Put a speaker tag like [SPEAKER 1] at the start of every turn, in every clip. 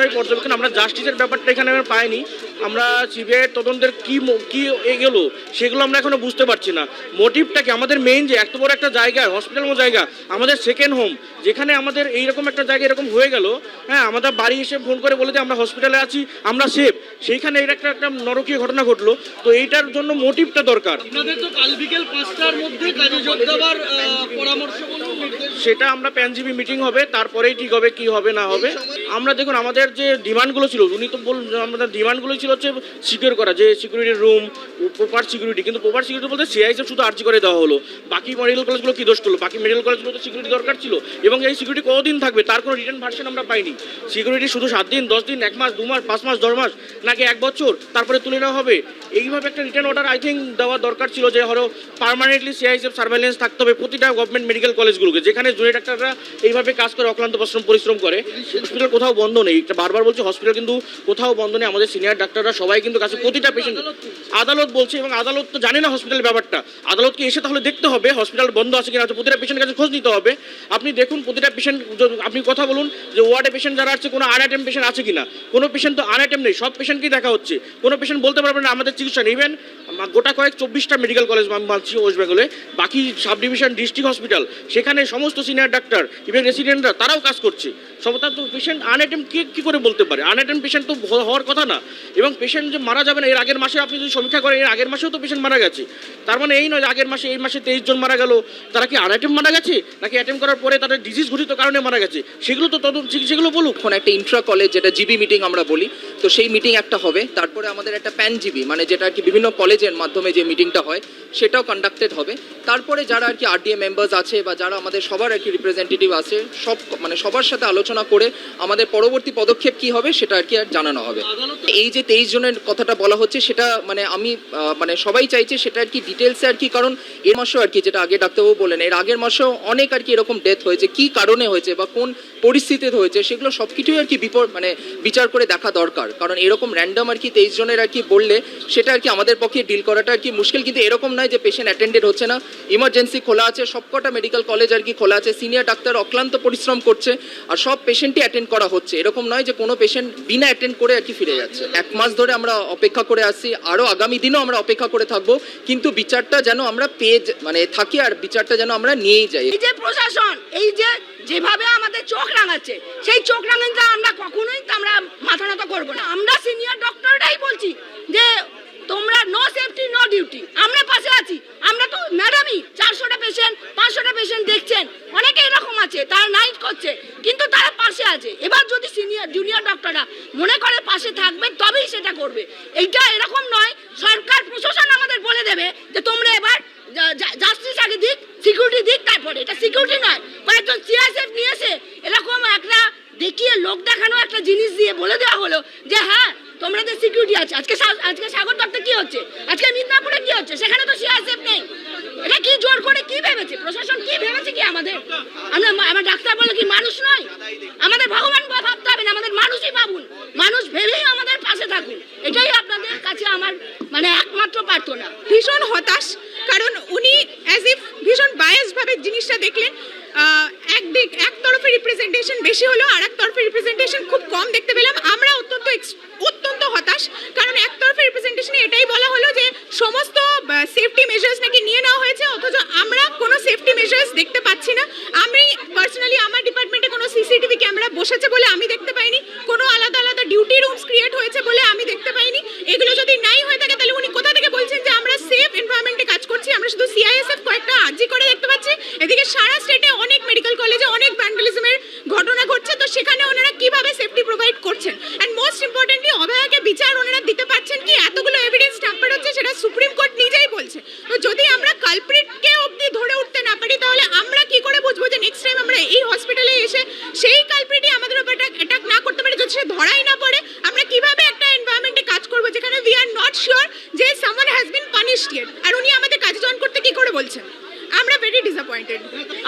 [SPEAKER 1] Preliminary পর্যবেক্ষণ আমরা জাস্টিসের ব্যাপারটা এখানে আমরা পাইনি। আমরা সিবিআই তদন্তের কি কি এগেলো সেগুলো আমরা এখনও বুঝতে পারছি না। মোটিভটা কি? আমাদের মেইন যে এত বড় একটা জায়গা হসপিটাল জায়গা, আমাদের সেকেন্ড হোম যেখানে আমাদের এইরকম একটা জায়গা এরকম হয়ে গেল হ্যাঁ আমাদের বাড়ি এসে ফোন করে বলে যে আমরা হসপিটালে আছি, আমরা সেফ সেইখানে এর একটা একটা নরকীয় ঘটনা ঘটলো। তো এইটার জন্য মোটিভটা দরকার।
[SPEAKER 2] আপনাদের তো কাল বিকেল পাঁচটার মধ্যে কাজে যোগ দেওয়ার পরামর্শ
[SPEAKER 1] সেটা আমরা প্যানজিবি মিটিং হবে, তারপরেই ঠিক হবে কি হবে না হবে। আমরা দেখুন, আমাদের যে ডিমান্ডগুলো ছিল, উনি তো বল, আমাদের ডিমান্ডগুলো ছিল হচ্ছে সিকিউর করা, যে সিকিউরিটি রুম প্রপার সিকিউরিটি কিন্তু প্রপার সিকিউরিটি বলতে সিআইএসএফ শুধু আর্জি করে দেওয়া হলো। বাকি মেডিকেল কলেজগুলো কি দোষ করল? বাকি মেডিকেল কলেজগুলো তো সিকিউরিটি দরকার ছিল। এবং এই সিকিউরিটি কতদিন থাকবে? তার কোনো রিটার্ন ভার্সন আমরা পাইনি। সিকিউরিটি শুধু সাত দিন, দশ দিন, এক মাস, দু মাস, পাঁচ মাস, দশ মাস, নাকি এক বছর, তারপরে তুলে নেওয়া হবে। এইভাবে একটা রিটার্ন অর্ডার আই থিঙ্ক দেওয়া দরকার ছিল যে হলো পার্মানেন্টলি সিআইএসএফ সার্ভেলেন্স থাকতে হবে। প্রতিটা গভর্নমেন্ট মেডিকেল কলেজগুলোকে যেখানে জুনিয়র ডাক্তাররা এইভাবে কাজ করে অক্লান্ত পরিশ্রম পরিশ্রম করে। হসপিটাল কোথাও বন্ধ নেই। এটা বারবার বলছি হসপিটাল কিন্তু কোথাও বন্ধ নেই। আমাদের সিনিয়র ডাক্তাররা সবাই কিন্তু কাছে প্রতিটা পেশেন্ট আদালত বলছে এবং আদালত তো জানে না হসপিটালের ব্যাপারটা। আদালতকে এসে তাহলে দেখতে হবে হসপিটাল বন্ধ আছে কিনা? প্রতিটা পেশেন্টের কাছে খোঁজ নিতে হবে। আপনি দেখুন প্রতিটা পেশেন্ট আপনি কথা বলুন যে ওয়ার্ডে পেশেন্ট যারা আছে কোনো আনআইটেম পেশেন্ট আছে কিনা? কোনো পেশেন্ট তো আনআইটেম নেই সব পেশেন্টকেই দেখা হচ্ছে। কোনো পেশেন্ট বলতে পারবে না আমাদের চিকিৎসা ইভেন গোটা কয়েক চব্বিশটা মেডিকেল কলেজ মানছি ওয়েস্ট বেঙ্গলে বাকি সাব ডিভিশন ডিস্ট্রিক্ট হসপিটাল সেখানে সমস্ত সিনিয়র ডাক্তার ইভেন রেসিডেন্টরা তারাও কাজ করছে। সবটা তো পেশেন্ট আনআইটেম কে, কী করে বলতে পারে? আনআইটেম পেশেন্ট তো হওয়ার কথা না। এবং পেশেন্ট যে মারা যাবে না এর আগের মাসে আপনি যদি সমীক্ষা করেন, এর আগের মাসেও তো পেশেন্ট মারা গেছে। তার মানে এই নয় আগের মাসে, এই মাসে তেইশ জন মারা গেল। তারা কি আনআইটেম মারা গেছে? নাকি অ্যাটেম্প করার পরে তাদের ডিজিজ ঘটিত কারণে মারা গেছে? সেগুলো তো তদন্ত সেগুলো বলুক।
[SPEAKER 3] এখন একটা ইন্ট্রা কলেজ যেটা জিবি মিটিং আমরা বলি, তো সেই মিটিং একটা হবে। তারপরে আমাদের একটা প্যান জিবি মানে যেটা আর কি বিভিন্ন কলেজের মাধ্যমে যে মিটিংটা হয় সেটাও কন্ডাক্টেড হবে তারপরে যারা আর কি আরডিএ মেম্বার্স আছে বা যারা আমাদের সবার আর কি রিপ্রেজেন্টেটিভ আছে সব মানে সবার সাথে আলোচনা করে আমাদের পরবর্তী পদক্ষেপ কি হবে সেটা আর কি আর জানানো হবে এই যে তেইশ জনের কথাটা বলা হচ্ছে সেটা মানে আমি মানে সবাই চাইছে সেটা আর কি ডিটেলসে আর কি কারণ এর মাসেও আর কি যেটা আগে ডাক্তারবাবু বললেন এর আগের মাসেও অনেক আর কি এরকম ডেথ হয়েছে কি কারণে হয়েছে বা কোন পরিস্থিতিতে হয়েছে সেগুলো সব কিছুই আর কি বিপর মানে বিচার করে দেখা দরকার কারণ এরকম র্যান্ডম আর কি তেইশ জনের আর কি বললে সেটা আর কি আমাদের পক্ষে ডিল করাটা আর কি মুশকিল? কিন্তু এরকম নয় যে পেশেন্ট অ্যাটেন্ডেড হচ্ছে না। ইমার্জেন্সি খোলা আছে, সবকটা মেডিকেল কলেজ আর কি খোলা আছে। সিনিয়র ডাক্তার অক্লান্ত পরিশ্রম করছে আর সব পেশেন্টই অ্যাটেন্ড করা হচ্ছে। এরকম নয় যে কোনো পেশেন্ট বিনা অ্যাটেন্ড করে আর কি ফিরে যাচ্ছে। এক মাস ধরে আমরা অপেক্ষা করে আসছি আরও আগামী দিনও আমরা অপেক্ষা করে থাকব, কিন্তু বিচারটা যেন আমরা পেয়ে মানে থাকি আর বিচারটা যেন আমরা নিয়েই যাই।
[SPEAKER 4] এই যে প্রশাসন, এই যে যেভাবে আমাদের চোখ রাঙাচ্ছে, সেই চোখ রাঙাতে আমরা কখনোই আমরা মাথা নত করব না। আমরা সিনিয়র ডক্টরটাই বলছি যে তোমরা নো সেফটি নো ডিউটি আমরা পাশে আছি আমরা তো ম্যাডামই চারশোটা পেশেন্ট পাঁচশোটা পেশেন্ট দেখছেন অনেকে এরকম তারা করছে, কিন্তু তারা পাশে আছে। এবার যদি সিনিয়র, জুনিয়র ডক্টররা মনে করে পাশে থাকবে, তবেই সেটা করবে। এইটা এরকম নয়, সরকার, প্রশাসন আমাদের বলে দেবে যে তোমরা এবার জাস্টিস আগে দিক সিকিউরিটি দিক, তারপরে। এটা সিকিউরিটি নয়, কয়েকজন সিআইএসএফ নিয়ে এসে এরকম একটা দেখিয়ে লোক দেখানো একটা জিনিস দিয়ে বলে দেওয়া হলো যে হ্যাঁ তোমরা তোমাদের সিকিউরিটি আছে, আজকে আজকে সাগর দত্ত কি হচ্ছে? আজকে মিদনাপুরে কি হচ্ছে? সেখানে তো সিআইএসএফ নেই। এটা কি জোর করে কি ভেবেছে প্রশাসন কি ভেবেছে কি আমাদের, আমরা আমার ডাক্তার বলে কি মানুষ নয়? আমাদের ভগবান ভাবতে হবে না, আমাদের মানুষই ভাবুন। মানুষ ভেবেই আমাদের পাশে থাকুন। এটাই আপনাদের কাছে আমার মানে একমাত্র প্রার্থনা।
[SPEAKER 5] ভীষণ হতাশ, কারণ উনি অ্যাজ ইফ ভীষণ বায়াস ভাবে জিনিসটা দেখলেন। একদিক এক তরফে রিপ্রেজেন্টেশন বেশি হলো, আর এক তরফে রিপ্রেজেন্টেশন খুব কম দেখতে পেলাম। আমরা অত্যন্ত অত্যন্ত হতাশ, কারণ এক তরফে রিপ্রেজেন্টেশনে এটাই বলা হলো যে সমস্ত সেফটি মেজার্স নাকি নিয়ে নেওয়া হয়েছে অথচ আমরা কোনো সেফটি মেজার্স দেখতে পাচ্ছি না আমি পার্সোনালি আমার ডিপার্টমেন্টে কোনো সিসিটিভি ক্যামেরা বসেছে বলে আমি দেখতে পাইনি কোনো আলাদা আলাদা ডিউটি রুমস ক্রিয়েট হয়েছে বলে আমি দেখতে পাইনি এগুলো যদি নাই হয়ে থাকে তাহলে উনি কোথা থেকে বলছেন যে আমরা সেফ এনভায়রনমেন্টে কাজ করছি আমরা শুধু সিআইএসএফ কয়েকটা আর্জি করে দেখতে পাচ্ছি এদিকে সারা স্টেটে অনেক মেডিকেল কলেজে অনেক ভ্যান্ডালিজমের ঘটনা ঘটছে তো সেখানে ওনারা কীভাবে সেফটি প্রোভাইড করছেন অ্যান্ড মোস্ট ইম্পর্টেন্টলি অভয়াকে বিচার ওনারা দিতে পারছেন কি এতগুলো এভিডেন্স ট্যাম্পার হচ্ছে সেটা সুপ্রিম কোর্ট নিজেই বলছে, তো যদি আমরা কালপ্রিটকে অবধি ধরে উঠতে না পারি, তাহলে আমরা কি করে বুঝব যে নেক্সট টাইম আমরা এই হসপিটালে এসে সেই কালপ্রিটই আমাদের উপর অ্যাটাক না করতে পারে? যদি সে ধরাই না পড়ে, আমরা কীভাবে একটা এনভায়রনমেন্টে কাজ করব যেখানে উই আর নট শিওর যে someone has been punished yet আর উনি আমাদের কাজ জয়েন করতে কি করে বলছেন? আমরা ভেরি ডিসঅ্যাপয়েন্টেড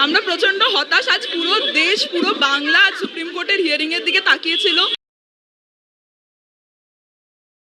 [SPEAKER 6] আমরা প্রচণ্ড হতাশ। আজ পুরো দেশ, পুরো বাংলা সুপ্রিম কোর্টের হিয়ারিং এর দিকে তাকিয়েছিল।